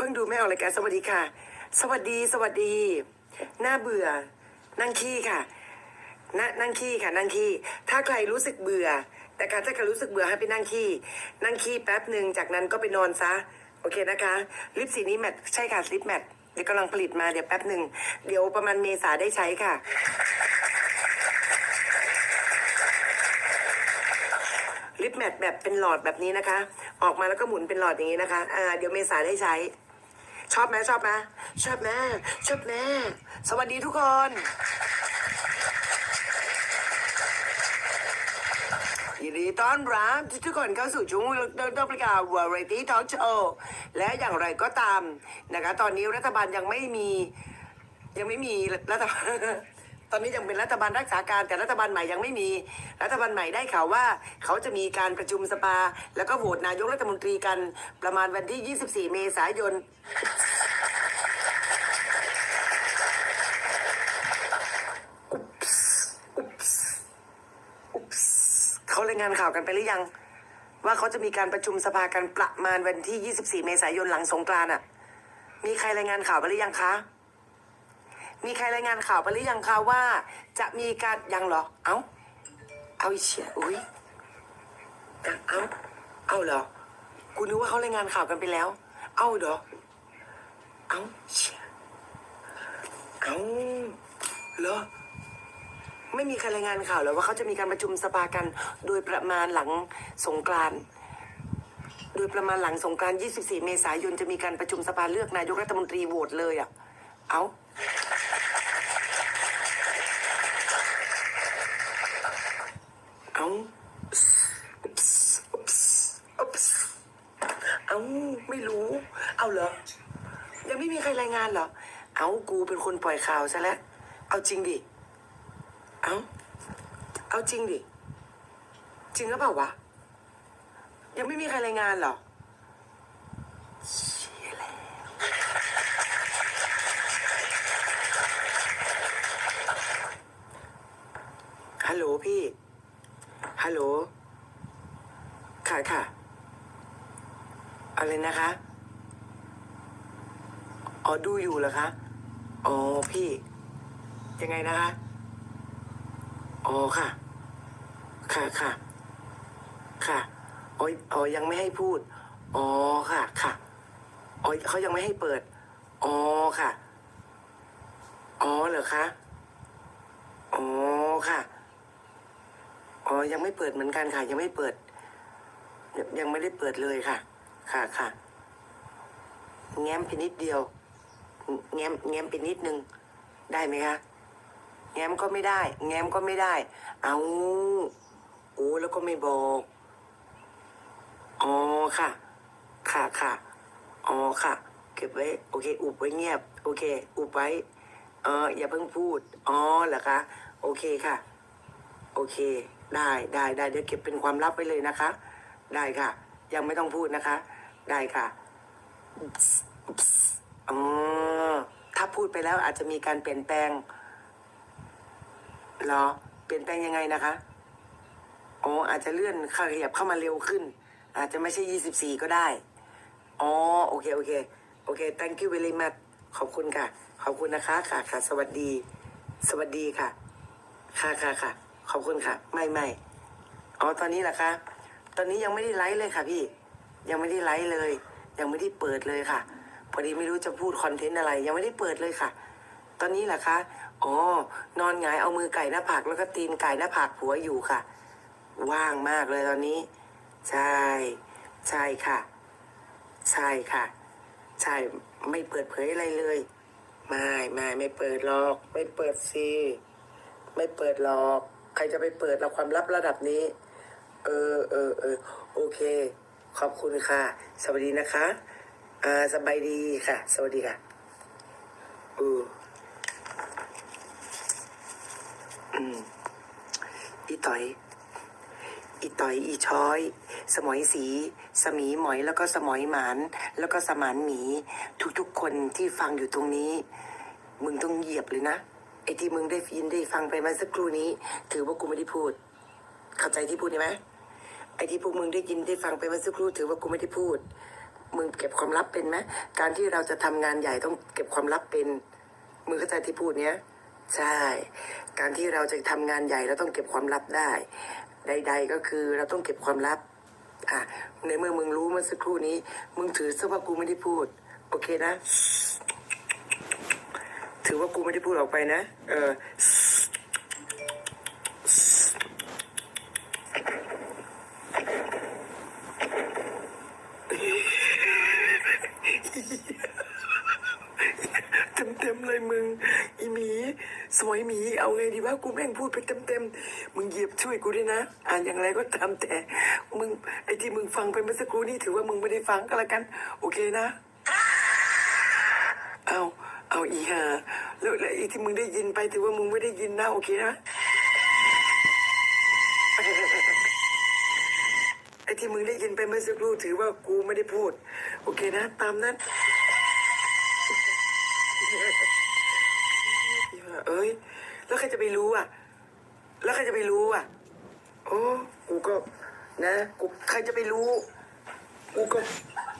เพิ่งดูไม่ออกรายการสวัสดีค่ะ สวัสดีสวัสดีน่าเบื่อ นั่งขี้ค่ะนนั่งขี้ค่ะ นั่งขี้ ถ้าใครรู้สึกเบื่อ แต่การถ้าใครรู้สึกเบื่อให้ไปนั่งขี้ นั่งขี้แป๊บหนึ่งจากนั้นก็ไปนอนซะ โอเคนะคะ ลิปสีนี้แมทใช่ค่ะลิปแมทเดี๋ยวกำลังผลิตมาเดี๋ยวแป๊บหนึ่งเดี๋ยวประมาณเมษาได้ใช้ค่ะลิปแมทแบบเป็นหลอดแบบนี้นะคะ ออกมาแล้วก็หมุนเป็นหลอดอย่างนี้นะคะอ่าเดี๋ยวเมษาได้ใช้ ชอบไหมชอบไหมชอบแม่ชอบแม่สวัสดีทุกคน ยินดีต้อนรับทุกคนเข้าสู่ช่วงดนตรีกา Variety Talk Show และอย่างไรก็ตามนะคะตอนนี้รัฐบาลยังไม่มี ยังไม่มีรัฐบาล ตอนนี้ยังเป็นรัฐบาลรักษาการแต่รัฐบาลใหม่ยังไม่มี รัฐบาลใหม่ได้ข่าวว่า เขาจะมีการประชุมสภาแล้วก็โหวตนายกรัฐมนตรีกันประมาณวันที่ 24 เมษายนเขารายงานข่าวกันไปหรือยัง ว่าเขาจะมีการประชุมสภากันประมาณวันที่ 24 เมษายนหลังสงกรานต์อะ มีใครรายงานข่าวไปหรือยังคะ มีใครรายงานข่าวไปหรือยังคะว่า จะมีการยังเหรอ เอาเอาอีเชียอุ้ยเอาเอาเหรอกูนึกว่าเขารายงานข่าวกันไปแล้ว เอาเหรอ เอาเชียเอาเหรอไม่มีใครรายงานข่าวเลยว่าเขาจะมีการประชุมสภากัน โดยประมาณหลังสงกรานต์โดยประมาณหลังสงกรานต์24 เมษายนจะมีการประชุมสภาเลือกนายกรัฐมนตรีโหวตเลยอะ เอาเอาอุ๊ปส์อุ๊ปส์อุ๊ปส์เอาไม่รู้ เอาเหรอ ยังไม่มีใครรายงานเหรอ เอากูเป็นคนปล่อยข่าวซะแล้ว เอาจริงดิ เอาเอาจริงดิ จริงหรือเปล่าวะ ยังไม่มีใครรายงานเหรอฮัลโหลพี่ ฮัลโหล ค่ะค่ะ อะไรนะคะ อ๋อดูอยู่เหรอคะ อ๋อพี่ ยังไงนะคะ อ๋อค่ะ ค่ะค่ะ ค่ะอ๋ออ๋อยังไม่ให้พูด อ๋อค่ะค่ะ อ๋อเขายังไม่ให้เปิด อ๋อค่ะ อ๋อเหรอคะ อ๋อค่ะ อ๋อยังไม่เปิดเหมือนกันค่ะ ยังไม่เปิด ยังไม่ได้เปิดเลยค่ะ ค่ะค่ะแง้มไปนิดเดียว แง้มแง้มไปนิดนึง ได้ไหมคะแง้มก็ไม่ได้ แง้มก็ไม่ได้ เอาโอ้แล้วก็ไม่บอกอ๋อค่ะ ค่ะค่ะอ๋อค่ะ เก็บไว้ โอเค อุบไว้เงียบ โอเค อุบไว้ เอออย่าเพิ่งพูดอ๋อเหรอคะโอเคค่ะ โอเค ได้ได้ได้เดี๋ยวเก็บเป็นความลับไว้เลยนะคะ ได้ค่ะ ยังไม่ต้องพูดนะคะ ได้ค่ะ อ๋อถ้าพูดไปแล้วอาจจะมีการเปลี่ยนแปลงเหรอ เปลี่ยนแปลงยังไงนะคะอ๋ออาจจะเลื่อนขยับเข้ามาเร็วขึ้น อาจจะไม่ใช่ยี่สิบสี่ก็ได้อ๋อโอเคโอเคโอเค thank you very much ขอบคุณค่ะ ขอบคุณนะคะค่ะค่ะ สวัสดี สวัสดีค่ะ ค่ะค่ะค่ะ ขอบคุณค่ะ ไม่ไม่อ๋อตอนนี้เหรอคะ ตอนนี้ยังไม่ได้ไลฟ์เลยค่ะพี่ ยังไม่ได้ไลฟ์เลย ยังไม่ได้เปิดเลยค่ะ อดีไม่รู้จะพูดคอนเทนต์อะไร ยังไม่ได้เปิดเลยค่ะ ตอนนี้เหรอคะ อ๋อ นอนหงายเอามือไก่หน้าผากแล้วก็ตีนไก่หน้าผากผัวอยู่ค่ะ ว่างมากเลยตอนนี้ ใช่ ใช่ค่ะ ใช่ค่ะ ใช่ ไม่เปิดเผยอะไรเลย ไม่ไม่ไม่เปิดหรอก ไม่เปิดสิไม่เปิดหรอก ใครจะไปเปิดเราความลับระดับนี้ เออเออเออโอเค ขอบคุณค่ะ สวัสดีนะคะ อ่าสบายดีค่ะ สวัสดีค่ะอืออืมอีต่อย อีต่อย อีช้อย สมอยสี สมีหมอยแล้วก็สมอยหมาน แล้วก็สมานหมี ทุกๆคนที่ฟังอยู่ตรงนี้ มึงต้องเหยียบเลยนะไอ้ที่มึงได้ยินได้ฟังไปมื่อสักครู่นี้ ถือว่ากูไม่ได้พูด เข้าใจที่พูดใช่ไหมไอ้ที่พวกมึงได้ยินได้ฟังไปเมื่อสักครู่ถือว่ากูไม่ได้พูด มึงเก็บความลับเป็นไหมการที่เราจะทำงานใหญ่ต้องเก็บความลับเป็นมึงเข้าใจที่พูดเนี้ยใช่ การที่เราจะทำงานใหญ่เราต้องเก็บความลับได้ ใด ๆ ก็คือเราต้องเก็บความลับอะในเมื่อมึงรู้เมื่อสักครู่นี้ มึงถือซะว่ากูไม่ได้พูด โอเคนะ ถือว่ากูไม่ได้พูดออกไปนะ เออ เต็มๆเลยมึง อีหมี สวยหมีเอาไงดีวะกูแม่งพูดไปเต็มๆมึงเหยียบช่วยกูด้วยนะ อ่านอย่างไรก็ตามแต่มึงไอ้ที่มึงฟังไปเมื่อสักครู่นี้ถือว่ามึงไม่ได้ฟังก็แล้วกัน โอเคนะ เอาเอาอีห่าแล้วแล้วไอ้ที่มึงได้ยินไปถือว่ามึงไม่ได้ยินนะโอเคนะไอ้ที่มึงได้ยินไปเมื่อสักครู่ถือว่ากูไม่ได้พูด โอเคนะ ตามนั้น เอ้ย แล้วใครจะไปรู้อะ แล้วใครจะไปรู้อะ โอ้กูก็ นะกูใครจะไปรู้ กูก็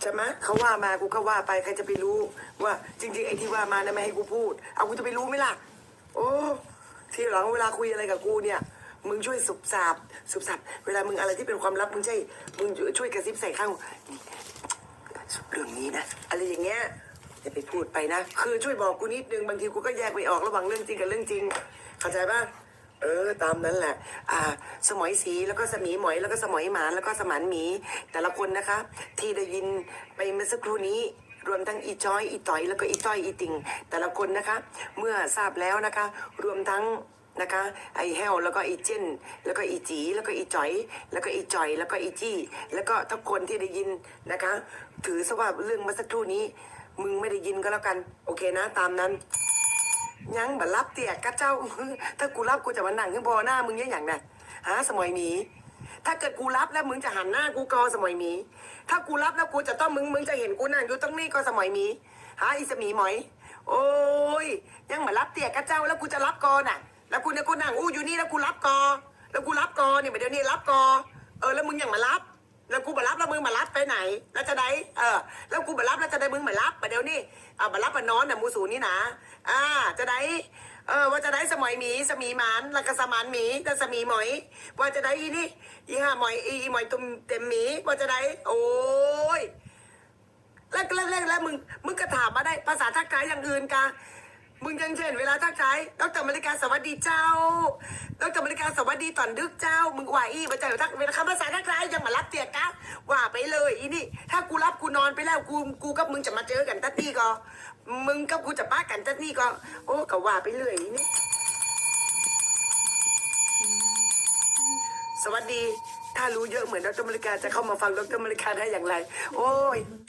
ใช่ไหมเขาว่ามากูก็ว่าไปใครจะไปรู้ ว่า จริง ๆ ไอ้ที่ว่ามานะไม่ให้กูพูด เอากูจะไปรู้ไหมล่ะ โอ้ที่หลังเวลาคุยอะไรกับกูเนี่ย มึงช่วยสุบสาบสุบสับเวลามึงอะไรที่เป็นความลับมึงใช่มึงช่วยกระซิบใส่ข้างเรื่องนี้นะอะไรอย่างเงี้ย อย่าไปพูดไปนะ คือช่วยบอกกูนิดนึง บางทีกูก็แยกไม่ออกระหว่างเรื่องจริงกับเรื่องจริง เข้าใจป่ะเออ ตามนั้นแหละ อ่า สมอยสีแล้วก็สมีหมอยแล้วก็สมอยหมานแล้วก็สมานหมี แต่ละคนนะคะ ที่ได้ยินไปเมื่อสักครู่นี้รวมทั้งอีจอยอีต่อยแล้วก็อีจ้อยอีติงแต่ละคนนะคะ เมื่อทราบแล้วนะคะ รวมทั้งนะคะไอแฮวแล้วก็อีเจนแล้วก็อีจีแล้วก็อีจอย แล้วก็อีจอย แล้วก็อีจี้แล้วก็ทุกคนที่ได้ยินนะคะ ถือซะว่าเรื่องเมื่อสักครู่นี้ มึงไม่ได้ยินก็แล้วกัน โอเคนะ ตามนั้น ยังบัรับเตี่ยกะเจ้า ถ้ากูรับกูจะมานั่งขึ้นบอหน้ามึงยังอย่างน่ะหาสมัยหมี ถ้าเกิดกูรับแล้วมึงจะหันหน้ากูกอสมัยหมี ถ้ากูรับแล้วกูจะต้องมึงมึงจะเห็นกูนั่งอยู่ตรงนี้ก็สมัยหมีหาอีสมีหมอย โอ้ยยังมารับเตี่ยกะเจ้าแล้วกูจะรับกอน่ะ แล้วกูเนี่ยกูนั่งอู้อยู่นี่แล้วกูรับกอ แล้วกูรับกอเนี่ยเดี๋ยวนี้รับกอ เออแล้วมึงยังมารับ แล้วกูมารับแล้วมึงมารับไปไหน แล้วจะได้เออแล้วกูมารับแล้วจะได้มึงมารับมาเดี๋ยวนี้อ่ามารับมานอนน่ะมูสูนี่นะอ่าจะได้เออว่าจะได้สมัยหมีสมีหมานแล้วก็สมานหมีแล้วสมีหมอย ว่าจะได้อีนี่อีห่าหมอยอีหมอยตุ่มเต็มหมีว่าจะได้โอ้ยแล้วแล้วแล้วแล้วมึงมึงก็ถามมาได้ภาษาทักทายอย่างอื่นกะ มึงยังเช่นเวลาทักทายดรมริกาสวัสดีเจ้าดรมริกาสวัสดีตอนดึกเจ้า มึงว่าอีมาเจทักเวลาคำภาษาทักทายยังมารับเตียกะว่าไปเลยอีนี่ ถ้ากูรับกูนอนไปแล้วกูกูกับมึงจะมาเจอกันตัดนี่ก็ มึงกับกูจะป้ากันตัดนี่ก็ โอ้ก็ว่าไปเลยอีนี่ สวัสดี ถ้ารู้เยอะเหมือนดรมริกาจะเข้ามาฟังดรมริกาได้อย่างไร โอ้ย